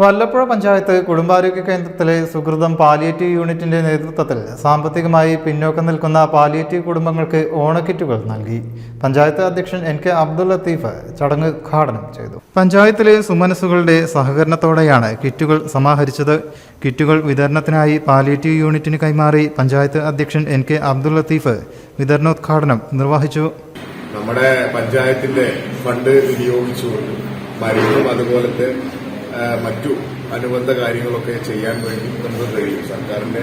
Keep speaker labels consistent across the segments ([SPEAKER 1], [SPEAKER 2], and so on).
[SPEAKER 1] വല്ലപ്പുഴ പഞ്ചായത്ത് കുടുംബാരോഗ്യ കേന്ദ്രത്തിലെ സുഹൃതം പാലിയേറ്റീവ് യൂണിറ്റിന്റെ നേതൃത്വത്തിൽ സാമ്പത്തികമായി പിന്നോക്കം നിൽക്കുന്ന പാലിയേറ്റീവ് കുടുംബങ്ങൾക്ക് ഓണക്കിറ്റുകൾ നൽകി. പഞ്ചായത്ത് അധ്യക്ഷൻ എൻ കെ അബ്ദുൽ ലത്തീഫ് ചടങ്ങ് ഉദ്ഘാടനം ചെയ്തു. പഞ്ചായത്തിലെ സുമനസുകളുടെ സഹകരണത്തോടെയാണ് കിറ്റുകൾ സമാഹരിച്ചത്. കിറ്റുകൾ വിതരണത്തിനായി പാലിയേറ്റീവ് യൂണിറ്റിന് കൈമാറി പഞ്ചായത്ത് അധ്യക്ഷൻ എൻ കെ അബ്ദുൽ ലത്തീഫ് വിതരണോദ്ഘാടനം നിർവഹിച്ചു.
[SPEAKER 2] നമ്മുടെ പഞ്ചായത്തിന്റെ ഫണ്ട് വിനിയോഗിച്ചുകൊണ്ട് മരുന്നും അതുപോലത്തെ മറ്റു അനുബന്ധ കാര്യങ്ങളൊക്കെ ചെയ്യാൻ വേണ്ടി നമുക്ക് കഴിയും. സർക്കാരിന്റെ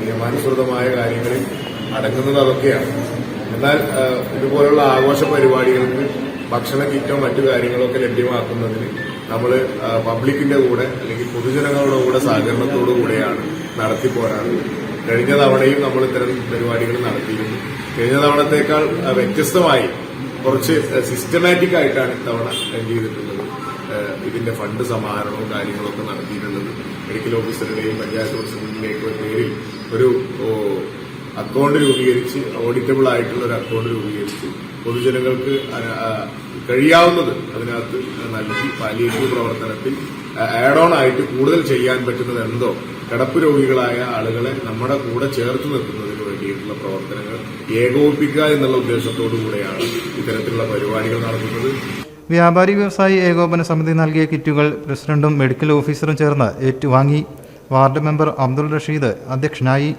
[SPEAKER 2] നിയമാനുസൃതമായ കാര്യങ്ങളിൽ അടങ്ങുന്നത് അതൊക്കെയാണ്. എന്നാൽ ഇതുപോലുള്ള ആഘോഷ പരിപാടികൾക്ക് ഭക്ഷണ കിറ്റോ മറ്റു കാര്യങ്ങളൊക്കെ ലഭ്യമാക്കുന്നതിന് നമ്മൾ പബ്ലിക്കിന്റെ കൂടെ അല്ലെങ്കിൽ പൊതുജനങ്ങളുടെ കൂടെ സഹകരണത്തോടു കൂടെയാണ് നടത്തിപ്പോരാറുള്ളത് കഴിഞ്ഞ തവണയും നമ്മൾ ഇത്തരം പരിപാടികൾ നടത്തിയിരുന്നു. കഴിഞ്ഞ തവണത്തേക്കാൾ വ്യത്യസ്തമായി കുറച്ച് സിസ്റ്റമാറ്റിക് ആയിട്ടാണ് ഇത്തവണ ചെയ്തിട്ടുള്ളത്. ഇതിന്റെ ഫണ്ട് സമാഹരണവും കാര്യങ്ങളൊക്കെ നടത്തിയിട്ടുള്ളത്. മെഡിക്കൽ ഓഫീസറുടെയും പഞ്ചായത്ത് പ്രസിഡന്റിന്റെയും പേരിൽ ഒരു അക്കൗണ്ട് രൂപീകരിച്ച് ഓഡിറ്റബിൾ ആയിട്ടുള്ള ഒരു അക്കൗണ്ട് രൂപീകരിച്ച് പൊതുജനങ്ങൾക്ക് കഴിയാവുന്നത് അതിനകത്ത് നൽകി പാലിയേറ്റീവ് പ്രവർത്തനത്തിൽ ആഡ് ഓൺ ആയിട്ട് കൂടുതൽ ചെയ്യാൻ പറ്റുന്നത് എന്തോ കിടപ്പ് രോഗികളായ ആളുകളെ നമ്മുടെ കൂടെ ചേർത്ത് നിർത്തുന്നതിന് വേണ്ടിയിട്ടുള്ള പ്രവർത്തനങ്ങൾ ഏകോപിപ്പിക്കുക എന്നുള്ള ഉദ്ദേശത്തോടു കൂടെയാണ് ഇത്തരത്തിലുള്ള പരിപാടികൾ നടത്തുന്നത്
[SPEAKER 1] വ്യാപാരി വ്യവസായി ഏകോപന സമിതി നൽകിയ കിറ്റുകൾ പ്രസിഡന്റും മെഡിക്കൽ ഓഫീസറും ചേർന്ന് ഏറ്റുവാങ്ങി. വാർഡ് മെമ്പർ അബ്ദുൾ റഷീദ് അധ്യക്ഷനായി.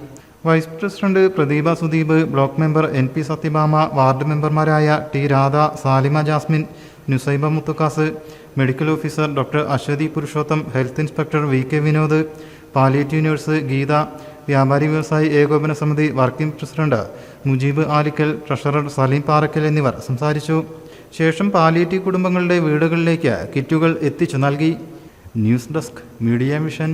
[SPEAKER 1] Vice president Pradeepa Sudeep block member N P Sathyabhama ward മെമ്പർമാരായ T Radha Salima Jasmin Nusaiba Muthukkas medical officer doctor Ashwathi Purushotham health inspector V K Vinod palliative nurse Geetha വ്യാപാരി വ്യവസായി ഏകോപന സമിതി working president Mujeeb Alikkal treasurer Saleem Parakkal എന്നിവർ സംസാരിച്ചു. ശേഷം palliative കുടുംബങ്ങളുടെ വീടുകളിലേക്ക് കിറ്റുകൾ എത്തിച്ചു നൽകി. News desk media mission.